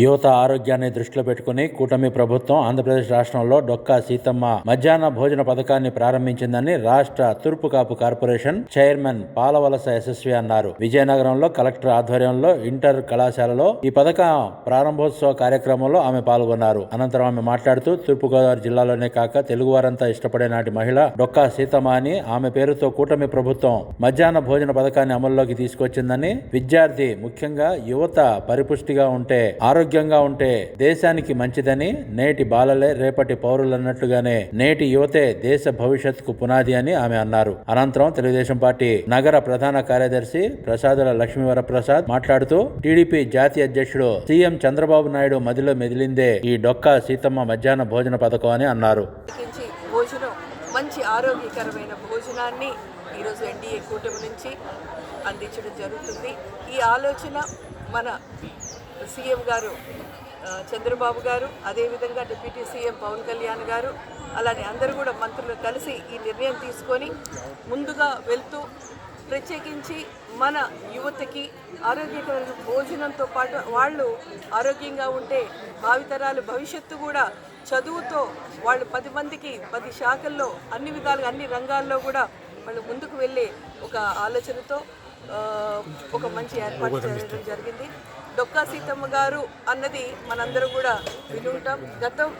యువత ఆరోగ్యాన్ని దృష్టిలో పెట్టుకుని కూటమి ప్రభుత్వం ఆంధ్రప్రదేశ్ రాష్ట్రంలో డొక్కా సీతమ్మ మధ్యాహ్న భోజన పథకాన్ని ప్రారంభించిందని రాష్ట్ర తూర్పు కాపు కార్పొరేషన్ చైర్మన్ పాలవలస యశస్వి అన్నారు. విజయనగరంలో కలెక్టర్ ఆధ్వర్యంలో ఇంటర్ కళాశాలలో ఈ పథకం ప్రారంభోత్సవ కార్యక్రమంలో ఆమె పాల్గొన్నారు. అనంతరం ఆమె మాట్లాడుతూ తూర్పుగోదావరి జిల్లాలోనే కాక తెలుగు వారంతా ఇష్టపడే నాటి మహిళ డొక్కా సీతమ్మ అని ఆమె పేరుతో కూటమి ప్రభుత్వం మధ్యాహ్న భోజన పథకాన్ని అమల్లోకి తీసుకొచ్చిందని విద్యార్థి ముఖ్యంగా యువత పరిపుష్టిగా ఉంటే ఆరోగ్య ఆరోగ్యంగా ఉంటే దేశానికి మంచిదని నేటి బాలలే రేపటి పౌరులన్నట్లుగానే నేటి యువతే దేశ భవిష్యత్తుకు పునాది అని ఆమె అన్నారు. అనంతరం తెలుగుదేశం పార్టీ నగర ప్రధాన కార్యదర్శి ప్రసాదుల లక్ష్మీవర ప్రసాద్ మాట్లాడుతూ టీడీపీ జాతీయ అధ్యక్షుడు సీఎం చంద్రబాబు నాయుడు మదిలో మెదిలిందే ఈ డొక్కా సీతమ్మ మధ్యాహ్న భోజన పథకం అని అన్నారు. మంచి ఆరోగ్యకరమైన భోజనాన్ని ఈరోజు ఎన్డీఏ కూటమి నుంచి అందించడం జరుగుతుంది. ఈ ఆలోచన మన సీఎం గారు చంద్రబాబు గారు అదేవిధంగా డిప్యూటీ సీఎం పవన్ కళ్యాణ్ గారు అలానే అందరూ కూడా మంత్రులు కలిసి ఈ నిర్ణయం తీసుకొని ముందుగా వెళ్తూ ప్రత్యేకించి మన యువతకి ఆరోగ్యకరమైన భోజనంతో పాటు వాళ్ళు ఆరోగ్యంగా ఉంటే భావితరాలు భవిష్యత్తు కూడా చదువుతో వాళ్ళు పది మందికి పది శాఖల్లో అన్ని విధాలుగా అన్ని రంగాల్లో కూడా వాళ్ళు ముందుకు వెళ్ళే ఒక ఆలోచనతో ఒక మంచి ఏర్పాటు చేయడం జరిగింది. డొక్కా సీతమ్మ గారు అన్నది మనందరం కూడా వినుంటాం. గతం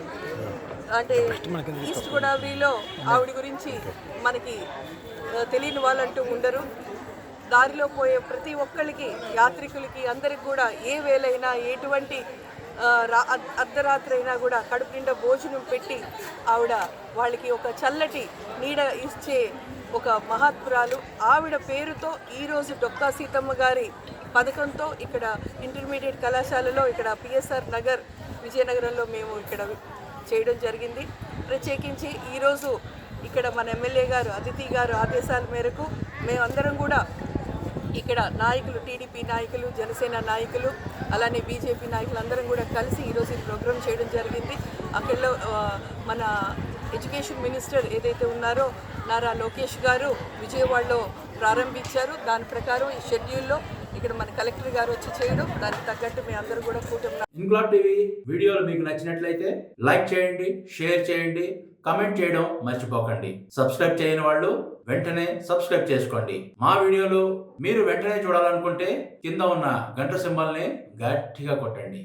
అంటే ఈస్ట్ గోదావరిలో ఆవిడ గురించి మనకి తెలియని వాళ్ళంటూ ఉండరు. దారిలో పోయే ప్రతి ఒక్కరికి యాత్రికులకి అందరికి కూడా ఏ వేలైనా ఎటువంటి అర్ధరాత్రి అయినా కూడా కడుపు నిండా భోజనం పెట్టి ఆవిడ వాళ్ళకి ఒక చల్లటి నీడ ఇచ్చే ఒక మహాత్పురాలు ఆవిడ పేరుతో ఈరోజు డొక్కా సీతమ్మ గారి పథకంతో ఇక్కడ ఇంటర్మీడియట్ కళాశాలలో ఇక్కడ పిఎస్ఆర్ నగర్ విజయనగరంలో మేము ఇక్కడ చేయడం జరిగింది. ప్రత్యేకించి ఈరోజు ఇక్కడ మన ఎమ్మెల్యే గారు అతిథి గారు ఆదేశాల మేరకు మేమందరం కూడా ఇక్కడ నాయకులు టీడీపీ నాయకులు జనసేన నాయకులు అలానే బీజేపీ నాయకులు అందరం కూడా కలిసి ఈరోజు ఈ ప్రోగ్రామ్ చేయడం జరిగింది. అక్కడలో మన ఎడ్యుకేషన్ మినిస్టర్ ఏదైతే ఉన్నారో నారా లోకేష్ గారు విజయవాడలో ప్రారంభించారు. దాని ప్రకారం ఈ షెడ్యూల్లో ఇక్కడ మన కలెక్టర్ గారు వచ్చి చేయడం దానికి తగ్గట్టు మేము అందరూ కూడా కూటమి ఇంక్లాబ్ టీవీ వీడియోలు మీకు నచ్చినట్లయితే లైక్ చేయండి షేర్ చేయండి కమెంట్ చేయడం మర్చిపోకండి. సబ్స్క్రైబ్ చేయని వాళ్ళు వెంటనే సబ్స్క్రైబ్ చేసుకోండి. మా వీడియోలు మీరు వెంటనే చూడాలనుకుంటే కింద ఉన్న గంట సింబల్ని గట్టిగా కొట్టండి.